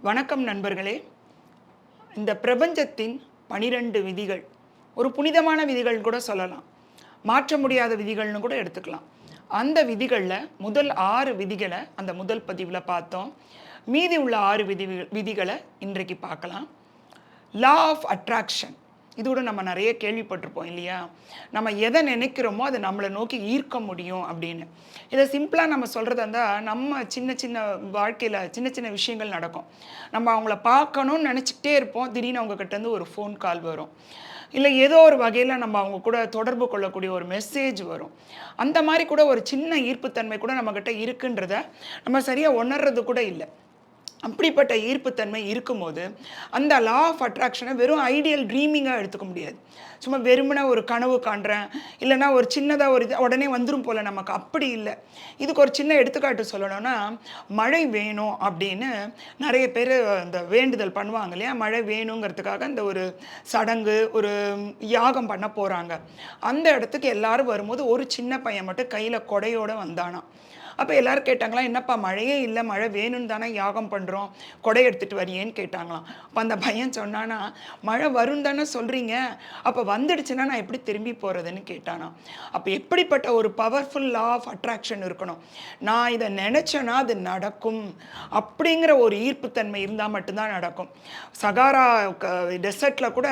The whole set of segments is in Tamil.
வணக்கம் நண்பர்களே. இந்த பிரபஞ்சத்தின் பனிரெண்டு விதிகள் ஒரு புனிதமான விதிகள் கூட சொல்லலாம். மாற்ற முடியாத விதிகள்னு கூட எடுத்துக்கலாம். அந்த விதிகளில் முதல் ஆறு விதிகளை அந்த முதல் பதிவில் பார்த்தோம். மீதி உள்ள ஆறு விதி விதிகளை இன்றைக்கு பார்க்கலாம். லா ஆஃப் அட்ராக்ஷன் இது கூட நம்ம நிறைய கேள்விப்பட்டிருப்போம் இல்லையா? நம்ம எதை நினைக்கிறோமோ அதை நம்மளை நோக்கி ஈர்க்க முடியும் அப்படின்னு. இதை சிம்பிளாக நம்ம சொல்கிறதா இருந்தால் நம்ம சின்ன சின்ன வாழ்க்கையில் சின்ன சின்ன விஷயங்கள் நடக்கும். நம்ம அவங்கள பார்க்கணும்னு நினச்சிக்கிட்டே இருப்போம். திடீர்னு அவங்க இருந்து ஒரு ஃபோன் கால் வரும். இல்லை ஏதோ ஒரு வகையில் நம்ம அவங்க கூட தொடர்பு கொள்ளக்கூடிய ஒரு மெசேஜ் வரும். அந்த மாதிரி கூட ஒரு சின்ன ஈர்ப்புத்தன்மை கூட நம்மக்கிட்ட இருக்குன்றத நம்ம சரியாக உணர்றது கூட இல்லை. அப்படிப்பட்ட ஈர்ப்புத்தன்மை இருக்கும்போது அந்த லா ஆஃப் அட்ராக்ஷனை வெறும் ஐடியல் ட்ரீமிங்காக எடுத்துக்க முடியாது. சும்மா வெறுமனே ஒரு கனவு காண்றேன். இல்லைன்னா ஒரு சின்னதாக ஒரு இது உடனே வந்துடும் போல் நமக்கு. அப்படி இல்லை. இதுக்கு ஒரு சின்ன எடுத்துக்காட்டு சொல்லணும்னா மழை வேணும் அப்படின்னு நிறைய பேர் அந்த வேண்டுதல் பண்ணுவாங்க இல்லையா? மழை வேணுங்கிறதுக்காக இந்த ஒரு சடங்கு ஒரு யாகம் பண்ண போகிறாங்க அந்த இடத்துக்கு எல்லாரும் வரும்போது ஒரு சின்ன பையன் மட்டும் கையில் கொடையோடு வந்தானாம். அப்போ எல்லோரும் கேட்டாங்களா என்னப்பா மழையே இல்லை மழை வேணும்னு தானே யாகம் பண்ணுறோம் கொடை எடுத்துகிட்டு வரியேன்னு கேட்டாங்களாம். அப்போ அந்த பையன் சொன்னானா மழை வரும் தானே சொல்கிறீங்க அப்போ வந்துடுச்சுன்னா நான் எப்படி திரும்பி போகிறதுன்னு கேட்டானா அப்போ எப்படிப்பட்ட ஒரு பவர்ஃபுல் லா ஆஃப் அட்ராக்ஷன் இருக்கணும்? நான் இதை நினச்சேன்னா அது நடக்கும். அப்படிங்கிற ஒரு ஈர்ப்புத்தன்மை இருந்தால் மட்டும்தான் நடக்கும். சகாரா டெசர்ட்டில் கூட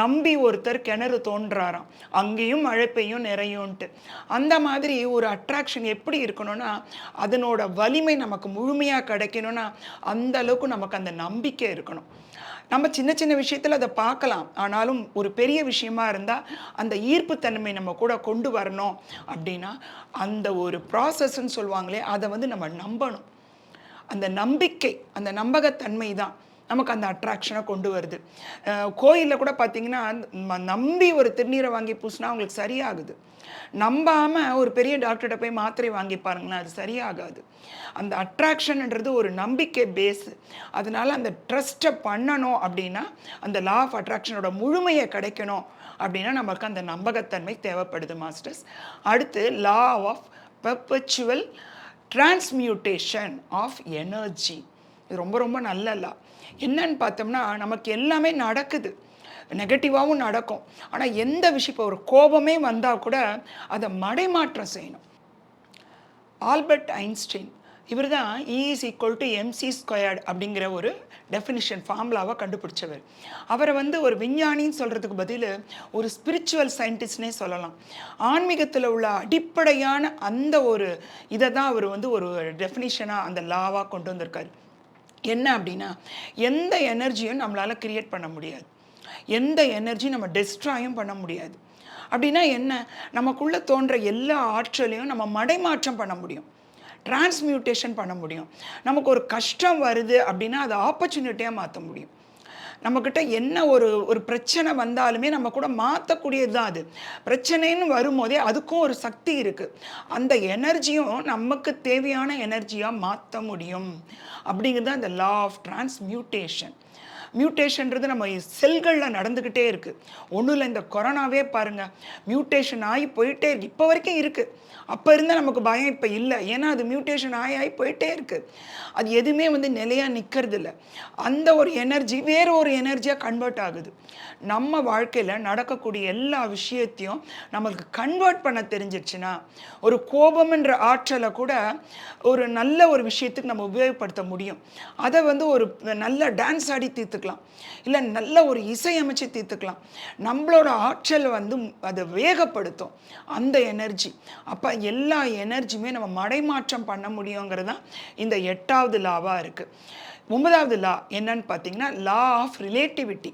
நம்பி ஒருத்தர் கிணறு தோன்றாராம். அங்கேயும் மழை பெய்யும் நிறையும்ன்ட்டு. அந்த மாதிரி ஒரு அட்ராக்ஷன் எப்படி இருக்கணும்னா அதனோட வலிமை நமக்கு முழுமையாக கிடைக்கணும்னா அந்த அளவுக்கு நமக்கு அந்த நம்பிக்கை இருக்கணும். நம்ம சின்ன சின்ன விஷயத்தில் அதை பார்க்கலாம். ஆனாலும் ஒரு பெரிய விஷயமா இருந்தால் அந்த ஈர்ப்புத்தன்மை நம்ம கூட கொண்டு வரணும் அப்படின்னா அந்த ஒரு ப்ராசஸ்ன்னு சொல்லுவாங்களே அதை வந்து நம்ம நம்பணும். அந்த நம்பிக்கை அந்த நம்பகத்தன்மை தான். நமக்கு அந்த அட்ராக்ஷனை கொண்டு வருது. கோயிலில் கூட பார்த்தீங்கன்னா நம்பி ஒரு திருநீரை வாங்கி பூசினா அவங்களுக்கு சரியாகுது. நம்பாமல் ஒரு பெரிய டாக்டர்கிட்ட போய் மாத்திரை வாங்கி பாருங்களேன் அது சரியாகாது. அந்த அட்ராக்ஷன்ன்றது ஒரு நம்பிக்கை பேஸு அதனால அந்த ட்ரஸ்ட்டை பண்ணணும் அப்படின்னா அந்த லா ஆஃப் அட்ராக்ஷனோட முழுமையை கிடைக்கணும் அப்படின்னா நமக்கு அந்த நம்பகத்தன்மை தேவைப்படுது மாஸ்டர்ஸ் அடுத்து law of perpetual transmutation of energy இது ரொம்ப ரொம்ப நல்ல லா என்னன்னு பார்த்தோம்னா நமக்கு எல்லாமே நடக்குது. நெகட்டிவாகவும் நடக்கும். ஆனால் எந்த விஷயம் இப்போ ஒரு கோபமே வந்தால் கூட அதை மடைமாற்றம் செய்யணும். ஆல்பர்ட் ஐன்ஸ்டீன் இவர் தான் E is equal to MC squared அப்படிங்கிற ஒரு டெஃபினிஷன் ஃபார்முலாவை கண்டுபிடிச்சவர். அவரை வந்து ஒரு விஞ்ஞானின்னு சொல்கிறதுக்கு பதில் ஒரு ஸ்பிரிச்சுவல் சயின்டிஸ்ட்னே சொல்லலாம். ஆன்மீகத்தில் உள்ள அடிப்படையான அந்த ஒரு இதை தான் அவர் வந்து ஒரு டெஃபினிஷனாக அந்த லாவாக கொண்டு வந்திருக்காரு. என்ன அப்படின்னா எந்த எனர்ஜியும் நம்மளால் க்ரியேட் பண்ண முடியாது. எந்த எனர்ஜி நம்ம டெஸ்ட்ராயும் பண்ண முடியாது. அப்படின்னா என்ன? நமக்குள்ளே தோன்ற எல்லா ஆற்றலையும் நம்ம மடைமாற்றம் பண்ண முடியும். டிரான்ஸ்மியூட்டேஷன் பண்ண முடியும். நமக்கு ஒரு கஷ்டம் வருது அப்படின்னா அதை ஆப்பர்ச்சுனிட்டியாக மாற்ற முடியும். நம்மக்கிட்ட என்ன ஒரு ஒரு பிரச்சனை வந்தாலுமே நம்ம கூட மாற்றக்கூடியது தான் அது. பிரச்சனைன்னு வரும்போதே அதுக்கும் ஒரு சக்தி இருக்குது அந்த எனர்ஜியும் நமக்கு தேவையான எனர்ஜியாக மாற்ற முடியும். அப்படிங்கிறது அந்த லா ஆஃப் டிரான்ஸ்மியூட்டேஷன் மியூட்டேஷன்றது நம்ம செல்களில் நடந்துக்கிட்டே இருக்குது ஒன்றும் இல்லை இந்த கொரோனாவே பாருங்கள் மியூட்டேஷன் ஆகி போயிட்டே இருக்கு இப்போ வரைக்கும் இருக்குது அப்போ இருந்தால் நமக்கு பயம் இப்போ இல்லை. ஏன்னா அது மியூட்டேஷன் ஆகி ஆகி போயிட்டே இருக்குது அது எதுவுமே வந்து நிலையாக நிற்கிறது இல்லை அந்த ஒரு எனர்ஜி வேறு ஒரு எனர்ஜியாக கன்வெர்ட் ஆகுது. நம்ம வாழ்க்கையில் நடக்கக்கூடிய எல்லா விஷயத்தையும் நம்மளுக்கு கன்வெர்ட் பண்ண தெரிஞ்சிருச்சுன்னா ஒரு கோபம்ன்ற ஆற்றலை கூட ஒரு நல்ல ஒரு விஷயத்துக்கு நம்ம உபயோகப்படுத்த முடியும். அதை வந்து ஒரு நல்ல டான்ஸ் ஆடி தீர்த்துக்கலாம். இல்லை நல்ல ஒரு இசையமைச்சு தீர்த்துக்கலாம். நம்மளோட ஆற்றல் வந்து அதை வேகப்படுத்தும். அந்த எனர்ஜி. அப்போ எல்லா எனர்ஜியுமே நம்ம மடைமாற்றம் பண்ண முடியுங்கிறது தான் இந்த எட்டாவது லாவாக இருக்குது ஒன்பதாவது லா என்னன்னு பார்த்தீங்கன்னா லா ஆஃப் ரிலேட்டிவிட்டி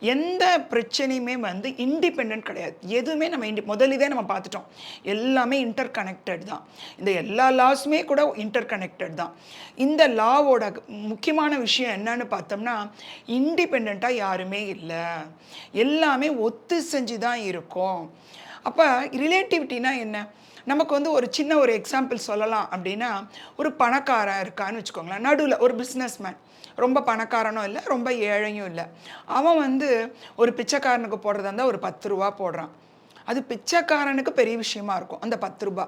எந்த பிரச்சனையுமே வந்து இண்டிபெண்ட் கிடையாது. எதுவுமே நம்ம இண்டி முதலிதே நம்ம பார்த்துட்டோம். எல்லாமே இன்டர் கனெக்டட் தான். இந்த எல்லா லாஸுமே கூட இன்டர் கனெக்டட் தான். இந்த லாவோட முக்கியமான விஷயம் என்னன்னு பார்த்தோம்னா இண்டிபெண்ட்டாக யாருமே இல்லை. எல்லாமே ஒத்து செஞ்சு தான் இருக்கும். அப்போ ரிலேட்டிவிட்டினா என்ன? நமக்கு வந்து ஒரு சின்ன ஒரு எக்ஸாம்பிள் சொல்லலாம் அப்படின்னா ஒரு பணக்காரன் இருக்கான்னு வச்சுக்கோங்களேன். நடுவில் ஒரு பிஸ்னஸ்மேன் ரொம்ப பணக்காரனும் இல்லை ரொம்ப ஏழையும் இல்லை. அவன் வந்து ஒரு பிச்சைக்காரனுக்கு போடுறதா இருந்தால் ஒரு பத்து ரூபா போடுறான். அது பிச்சைக்காரனுக்கு பெரிய விஷயமா இருக்கும் அந்த பத்து ரூபா.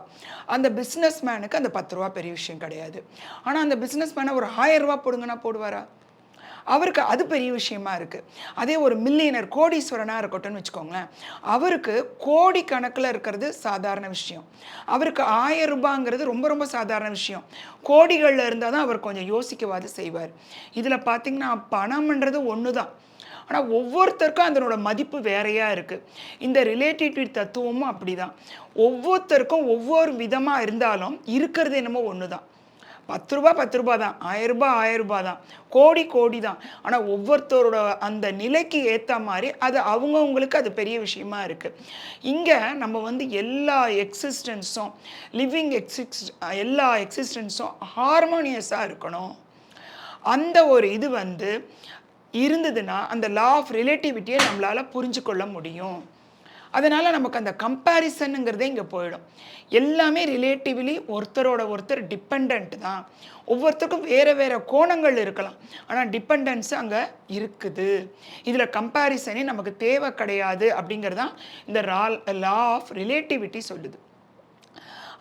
அந்த பிஸ்னஸ் மேனுக்கு அந்த பத்து ரூபா பெரிய விஷயம் கிடையாது. ஆனால் அந்த பிஸ்னஸ் மேனை ஒரு ஆயிரம் ரூபா போடுங்கன்னா போடுவாரா? அவருக்கு அது பெரிய விஷயமா இருக்குது அதே ஒரு மில்லியனர் கோடீஸ்வரனாக இருக்கட்டும்னு வச்சுக்கோங்களேன் அவருக்கு கோடி கணக்கில் இருக்கிறது சாதாரண விஷயம். அவருக்கு ஆயிரம் ரூபாங்கிறது ரொம்ப ரொம்ப சாதாரண விஷயம். கோடிகளில் இருந்தால் தான் அவர் கொஞ்சம் யோசிக்கவாது செய்வார். இதில் பார்த்திங்கன்னா பணம்ன்றது ஒன்று தான் ஆனால் ஒவ்வொருத்தருக்கும் அதனோட மதிப்பு வேறையாக இருக்குது இந்த ரிலேட்டிவிட்டி தத்துவமும் அப்படி தான் ஒவ்வொருத்தருக்கும் ஒவ்வொரு விதமாக இருந்தாலும் இருக்கிறது என்னமோ ஒன்று தான் பத்து ரூபா பத்து ரூபா தான் ஆயிரம் ரூபாய் ஆயிரம் ரூபாய் தான் கோடி கோடி தான் ஆனால் ஒவ்வொருத்தரோட அந்த நிலைக்கு ஏற்ற மாதிரி அது அவங்கவுங்களுக்கு அது பெரிய விஷயமா இருக்குது இங்கே நம்ம வந்து எல்லா எக்ஸிஸ்டன்ஸும் லிவிங் எக்ஸிஸ் எல்லா எக்ஸிஸ்டன்ஸும் ஹார்மோனியஸாக இருக்கணும். அந்த ஒரு இது வந்து இருந்ததுன்னா அந்த லா ஆஃப் ரிலேட்டிவிட்டியை நம்மளால் புரிஞ்சு கொள்ள முடியும். அதனால் நமக்கு அந்த கம்பேரிசனுங்கிறதே இங்கே போயிடும். எல்லாமே ரிலேட்டிவ்லி ஒருத்தரோட ஒருத்தர் டிபெண்ட் தான். ஒவ்வொருத்தருக்கும் வேறு வேறு கோணங்கள் இருக்கலாம். ஆனால் டிபெண்டன்ஸ் அங்கே இருக்குது. இதில் கம்பேரிசனே நமக்கு தேவை கிடையாது அப்படிங்கிறது தான் இந்த ரா லா ஆஃப் ரிலேட்டிவிட்டி சொல்லுது.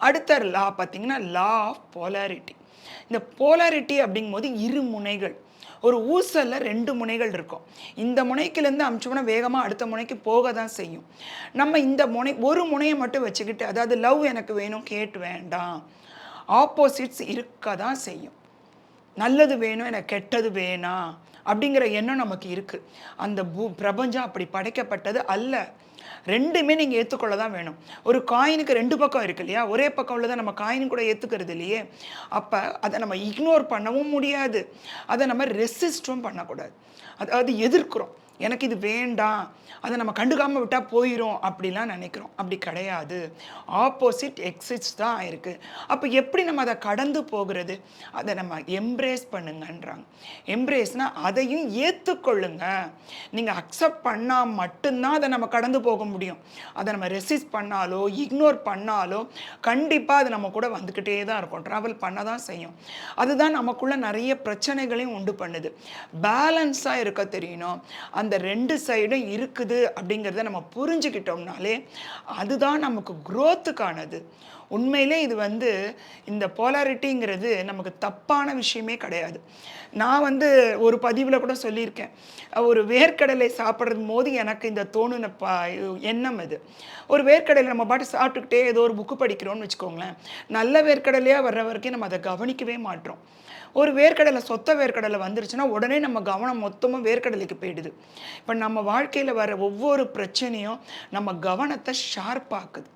அடுத்த லா பார்த்தீங்கன்னா லா ஆஃப் போலாரிட்டி இந்த போலாரிட்டி அப்படிங்கும்போது இரு முனைகள். ஒரு ஊசலில் ரெண்டு முனைகள் இருக்கும். இந்த முனைக்கிலேருந்து அமுச்சோம்னா வேகமாக அடுத்த முனைக்கு போக தான் செய்யும். நம்ம இந்த முனை ஒரு முனையை மட்டும் வச்சுக்கிட்டு அதாவது லவ் எனக்கு வேணும் கேட்டு வேண்டாம். ஆப்போசிட்ஸ் இருக்க தான் செய்யும். நல்லது வேணும் எனக்கு கெட்டது வேணாம் அப்படிங்கிற எண்ணம் நமக்கு இருக்குது அந்த பூ பிரபஞ்சம் அப்படி படைக்கப்பட்டது அல்ல. ரெண்டுமே நீங்கள் ஏற்றுக்கொள்ள தான் வேணும். ஒரு காயினுக்கு ரெண்டு பக்கம் இருக்கு இல்லையா? ஒரே பக்கம் உள்ளதை நம்ம காயின் கூட ஏற்றுக்கிறது இல்லையே? அப்போ அதை நம்ம இக்னோர் பண்ணவும் முடியாது. அதை நம்ம ரெசிஸ்டும் பண்ணக்கூடாது. அதாவது எதிர்க்கிறோம். எனக்கு இது வேண்டாம். அதை நம்ம கண்டுக்காமல் விட்டால் போயிடும் அப்படிலாம் நினைக்கிறோம். அப்படி கிடையாது. ஆப்போசிட் எக்ஸிட்ஸ் தான் ஆயிருக்கு அப்போ எப்படி நம்ம அதை கடந்து போகிறது? அதை நம்ம எம்ப்ரேஸ் பண்ணுங்கன்றாங்க. எம்ப்ரேஸ்னால் அதையும் ஏற்றுக்கொள்ளுங்க நீங்கள் அக்செப்ட் பண்ணால் மட்டும்தான் அதை நம்ம கடந்து போக முடியும். அதை நம்ம ரெசிஸ்ட் பண்ணாலோ இக்னோர் பண்ணாலோ கண்டிப்பாக அது நம்ம கூட வந்துக்கிட்டே தான் இருக்கும். ட்ராவல் பண்ண தான் செய்யும். அதுதான் நமக்குள்ளே நிறைய பிரச்சனைகளையும் உண்டு பண்ணுது. பேலன்ஸாக இருக்க தெரியணும். அந்த அந்த ரெண்டு சைடும் இருக்குது அப்படிங்கிறத நம்ம புரிஞ்சுக்கிட்டோம்னாலே அதுதான் நமக்கு குரோத்துக்கானது உண்மையிலே இது வந்து இந்த போலாரிட்டிங்கிறது நமக்கு தப்பான விஷயமே கிடையாது. நான் வந்து ஒரு பதிவில் கூட சொல்லியிருக்கேன். ஒரு வேர்க்கடலை சாப்பிட்றது போது எனக்கு இந்த தோணுன ப எண்ணம் இது ஒரு வேர்க்கடலை நம்ம பாட்டு சாப்பிட்டுக்கிட்டே ஏதோ ஒரு புக்கு படிக்கிறோம்னு வச்சுக்கோங்களேன். நல்ல வேர்க்கடலையாக வர்ற வரைக்கும் நம்ம அதை கவனிக்கவே மாட்டோம். ஒரு வேர்க்கடலை சொத்த வேர்க்கடலை வந்துருச்சுன்னா உடனே நம்ம கவனம் மொத்தமும் வேர்க்கடலைக்கு போயிடுது. இப்போ நம்ம வாழ்க்கையில் வர ஒவ்வொரு பிரச்சனையும் நம்ம கவனத்தை ஷார்ப்பாக்குது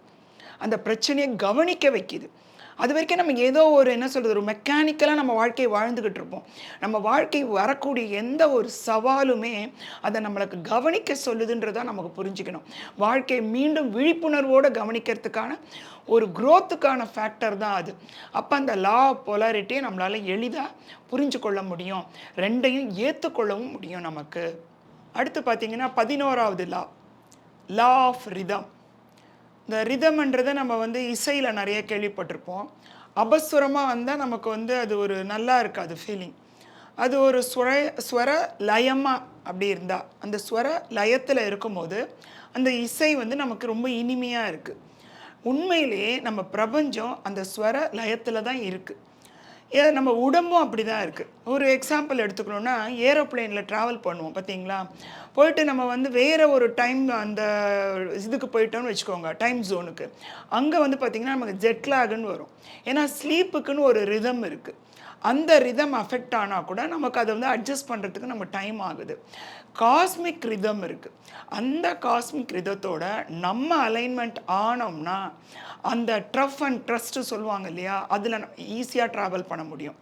அந்த பிரச்சனையை கவனிக்க வைக்குது. அது வரைக்கும் நம்ம ஏதோ ஒரு என்ன சொல்கிறது ஒரு மெக்கானிக்கலாக நம்ம வாழ்க்கையை வாழ்ந்துக்கிட்டு இருப்போம். நம்ம வாழ்க்கை வரக்கூடிய எந்த ஒரு சவாலுமே அதை நம்மளுக்கு கவனிக்க சொல்லுதுன்றதை நமக்கு புரிஞ்சுக்கணும். வாழ்க்கையை மீண்டும் விழிப்புணர்வோடு கவனிக்கிறதுக்கான ஒரு குரோத்துக்கான ஃபேக்டர் தான் அது. அப்போ அந்த லா பொலாரிட்டியை நம்மளால் எளிதாக புரிஞ்சு கொள்ள முடியும். ரெண்டையும் ஏற்றுக்கொள்ளவும் முடியும் நமக்கு. அடுத்து பார்த்தீங்கன்னா பதினோராவது லா லா ஆஃப் ரிதம் இந்த ரிதம்ன்றதை நம்ம வந்து இசையில் நிறைய கேள்விப்பட்டிருப்போம். அபஸ்வரமாக வந்தால் நமக்கு வந்து அது ஒரு நல்லா இருக்காது ஃபீலிங் அது ஒரு ஸ்வர ஸ்வர லயமாக அப்படி இருந்தால் அந்த ஸ்வர லயத்தில் இருக்கும்போது அந்த இசை வந்து நமக்கு ரொம்ப இனிமையாக இருக்குது உண்மையிலேயே நம்ம பிரபஞ்சம் அந்த ஸ்வர லயத்தில் தான் இருக்குது நம்ம உடம்பும் அப்படி தான் இருக்குது ஒரு எக்ஸாம்பிள் எடுத்துக்கணுன்னா ஏரோப்ளேனில் ட்ராவல் பண்ணுவோம் பார்த்தீங்களா? போயிட்டு நம்ம வந்து வேறு ஒரு டைம் அந்த இதுக்கு போயிட்டோம்னு வச்சுக்கோங்க டைம் ஜோனுக்கு அங்கே வந்து பார்த்திங்கன்னா நமக்கு ஜெட்லாகுன்னு வரும். ஏன்னா ஸ்லீப்புக்குன்னு ஒரு ரிதம் இருக்குது அந்த ரிதம் அஃபெக்ட் ஆனால் கூட நமக்கு அதை வந்து அட்ஜஸ்ட் பண்ணுறதுக்கு நம்ம டைம் ஆகுது. காஸ்மிக் ரிதம் இருக்குது அந்த காஸ்மிக் ரிதத்தோட நம்ம அலைன்மெண்ட் ஆனோம்னா அந்த ட்ரஃப் அண்ட் ட்ரஸ்ட்டு சொல்லுவாங்க இல்லையா அதில் ஈஸியாக ட்ராவல் பண்ண முடியும்.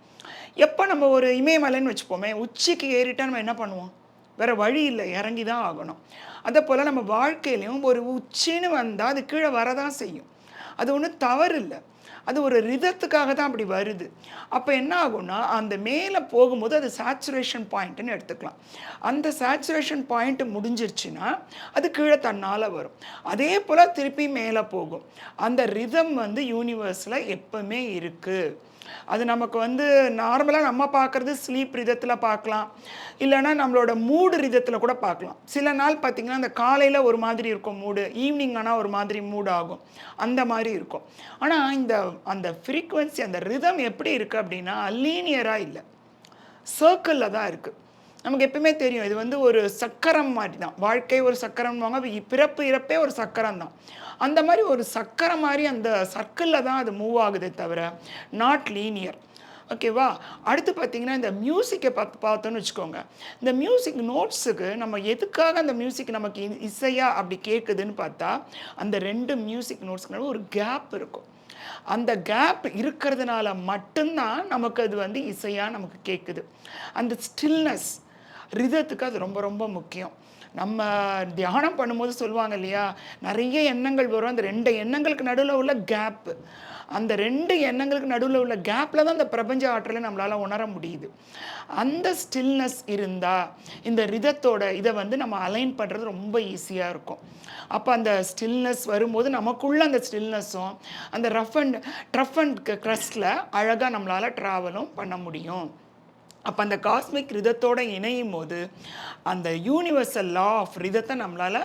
எப்போ நம்ம ஒரு இமயமலைன்னு வச்சுப்போமே உச்சிக்கு ஏறிட்டால் நம்ம என்ன பண்ணுவோம்? வேறு வழி இல்லை இறங்கி தான் ஆகணும். அதே போல் நம்ம வாழ்க்கையிலையும் ஒரு உச்சின்னு வந்தால் அது கீழே வரதான் செய்யும். அது ஒன்றும் தவறு இல்லை. அது ஒரு ரிதத்துக்காக தான் அப்படி வருது. அப்போ என்ன ஆகும்னா அந்த மேலே போகும்போது அது சேச்சுரேஷன் பாயிண்ட்டுன்னு எடுத்துக்கலாம். அந்த சேச்சுரேஷன் பாயிண்ட்டு முடிஞ்சிருச்சுன்னா அது கீழே தன்னால் வரும். அதே போல் திருப்பி மேலே போகும். அந்த ரிதம் வந்து யூனிவர்ஸில் எப்பவுமே இருக்குது அது நமக்கு வந்து நார்மலாக நம்ம பார்க்குறது ஸ்லீப் ரிதத்தில் பார்க்கலாம். இல்லைன்னா நம்மளோட மூடு ரிதத்தில் கூட பார்க்கலாம். சில நாள் பார்த்திங்கன்னா அந்த காலையில் ஒரு மாதிரி இருக்கும் மூடு ஈவினிங் ஆனால் ஒரு மாதிரி மூடு ஆகும். அந்த மாதிரி இருக்கும். ஆனால் இந்த அந்த ஃப்ரீக்குவென்சி அந்த ரிதம் எப்படி இருக்குது அப்படின்னா லீனியராக இல்லை. சர்க்கிளில் தான் இருக்குது நமக்கு எப்பவுமே தெரியும் இது வந்து ஒரு சக்கரம் மாதிரி தான் வாழ்க்கை ஒரு சக்கரம்வாங்க பிறப்பு இறப்பே ஒரு சக்கரம் தான் அந்த மாதிரி ஒரு சக்கரை மாதிரி அந்த சர்க்கிளில் தான் அது மூவ் ஆகுதே தவிர நாட் லீனியர் ஓகேவா அடுத்து பார்த்தீங்கன்னா இந்த மியூசிக்கை பார்த்து பார்த்தோன்னு வச்சுக்கோங்க. இந்த மியூசிக் நோட்ஸுக்கு நம்ம எதுக்காக அந்த மியூசிக் நமக்கு இசையா அப்படி கேட்குதுன்னு பார்த்தா அந்த ரெண்டு மியூசிக் நோட்ஸ்க்கு ஒரு கேப் இருக்கும். அந்த கேப் இருக்கிறதுனால மட்டும்தான் நமக்கு அது வந்து இசையாக நமக்கு கேட்குது அந்த ஸ்டில்னஸ் ரிதத்துக்கு அது ரொம்ப ரொம்ப முக்கியம். நம்ம தியானம் பண்ணும்போது சொல்லுவாங்க இல்லையா? நிறைய எண்ணங்கள் வரும். அந்த ரெண்டு எண்ணங்களுக்கு நடுவில் உள்ள கேப்பு அந்த ரெண்டு எண்ணங்களுக்கு நடுவில் உள்ள கேப்பில் தான் அந்த பிரபஞ்ச ஆற்றலை நம்மளால் உணர முடியுது. அந்த ஸ்டில்னஸ் இருந்தால் இந்த ரிதத்தோட இதை வந்து நம்ம அலைன் பண்ணுறது ரொம்ப ஈஸியாக இருக்கும். அப்போ அந்த ஸ்டில்னஸ் வரும்போது நமக்குள்ள அந்த ஸ்டில்னஸும் அந்த ரஃப் அண்ட் ட்ரஃப் அண்ட் க்ரஸ்டில் அழகாக நம்மளால் ட்ராவலும் பண்ண முடியும். அப்போ அந்த காஸ்மிக் ரிதத்தோடு இணையும் போது அந்த யூனிவர்சல் லா ஆஃப் ரிதத்தை நம்மளால்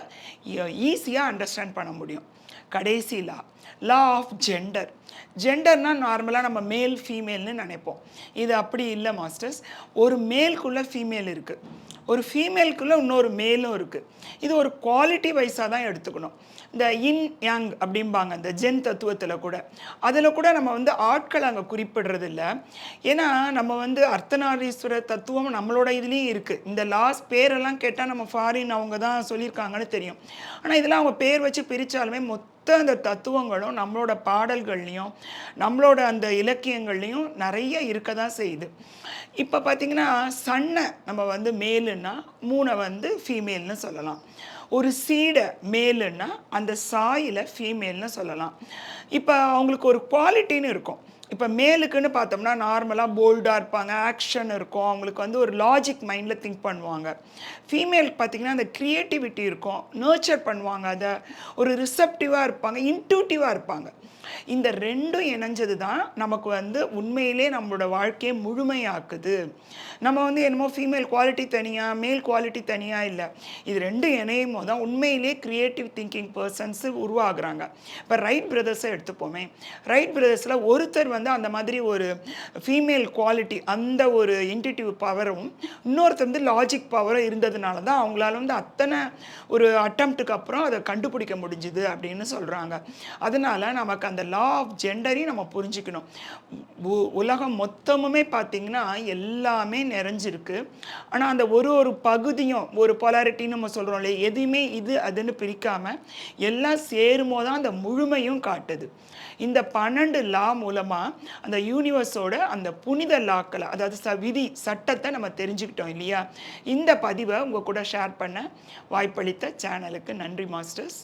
ஈஸியாக அண்டர்ஸ்டாண்ட் பண்ண முடியும். கடைசி லா லா ஆஃப் ஜெண்டர் ஜெண்டர்னால் நார்மலாக நம்ம மேல் ஃபீமேல்னு நினைப்போம். இது அப்படி இல்லை மாஸ்டர்ஸ் ஒரு மேல்குள்ளே ஃபீமேல் இருக்குது ஒரு ஃபீமேலுக்குள்ளே இன்னொரு மேலும் இருக்குது இது ஒரு குவாலிட்டி வைஸாக தான் எடுத்துக்கணும். இந்த இன் யங் அப்படிம்பாங்க இந்த ஜென் தத்துவத்தில் கூட. அதில் கூட நம்ம வந்து ஆட்கள் அங்கே குறிப்பிடுறதில்ல. ஏன்னா நம்ம வந்து அர்த்தநாரீஸ்வர தத்துவம் நம்மளோட இதுலேயும் இருக்குது இந்த லாஸ்ட் பேரெல்லாம் கேட்டால் நம்ம ஃபாரின் அவங்க தான் சொல்லியிருக்காங்கன்னு தெரியும். ஆனால் இதெல்லாம் அவங்க பேர் வச்சு பிரித்தாலுமே மொத்த அந்த தத்துவங்களும் நம்மளோட பாடல்கள்லையும் நம்மளோட அந்த இலக்கியங்கள்லையும் நிறைய இருக்க தான் செய்யுது. இப்போ பார்த்தீங்கன்னா சன்னை நம்ம வந்து மேலுன்னா மூணை வந்து ஃபீமேல்னு சொல்லலாம். ஒரு சீடை மேலுன்னா அந்த சாயில ஃபீமேல்னு சொல்லலாம். இப்போ அவங்களுக்கு ஒரு குவாலிட்டின்னு இருக்கும். இப்போ மேலுக்குன்னு பார்த்தோம்னா நார்மலாக போல்டாக இருப்பாங்க ஆக்ஷன் இருக்கும். அவங்களுக்கு வந்து ஒரு லாஜிக் மைண்டில் திங்க் பண்ணுவாங்க. ஃபீமேலுக்கு பார்த்திங்கன்னா அந்த க்ரியேட்டிவிட்டி இருக்கும். நர்ச்சர் பண்ணுவாங்க அதை. ஒரு ரிசப்டிவாக இருப்பாங்க இன்ட்யூட்டிவாக இருப்பாங்க. இந்த ரெண்டும் இணைஞ்சது தான் நமக்கு வந்து உண்மையிலே நம்மளோட வாழ்க்கையை முழுமையாக்குது. நம்ம வந்து என்னமோ ஃபீமேல் குவாலிட்டி தனியாக மேல் குவாலிட்டி தனியாக இல்லை. இது ரெண்டும் இணையும் போது தான் உண்மையிலே க்ரியேட்டிவ் திங்கிங் பர்சன்ஸு உருவாகுறாங்க. இப்போ ரைட் பிரதர்ஸை எடுத்துப்போமே. ரைட் பிரதர்ஸில் ஒருத்தர் வந்து அந்த மாதிரி ஒரு ஃபீமேல் குவாலிட்டி அந்த ஒரு இன்டிடிவ் பவரும் இன்னொருத்தர் வந்து லாஜிக் பவரும் இருந்ததுனால தான் அவங்களால வந்து அத்தனை ஒரு அட்டம்ப்ட்டுக்கு அப்புறம் அதை கண்டுபிடிக்க முடிஞ்சுது அப்படின்னு சொல்கிறாங்க அதனால் நமக்கு அந்த லா ஆஃப் ஜெண்டரையும் நம்ம புரிஞ்சுக்கணும். உ- உலகம் மொத்தமுமே பார்த்திங்கன்னா எல்லாமே நிறைஞ்சிருக்கு. ஆனால் அந்த ஒரு ஒரு பகுதியும் ஒரு பொலாரிட்டின்னு நம்ம சொல்கிறோம் இல்லையா எதுவுமே இது அதுன்னு பிரிக்காமல் எல்லாம் சேருமோ தான் அந்த முழுமையும் காட்டுது. இந்த பன்னெண்டு லா மூலமாக அந்த யூனிவர்ஸோட அந்த புனித லாக்களை அதாவது ச விதி சட்டத்தை நம்ம தெரிஞ்சுக்கிட்டோம் இல்லையா? இந்த பதிவை உங்கள் கூட ஷேர் பண்ண வாய்ப்பளித்த சேனலுக்கு நன்றி மாஸ்டர்ஸ்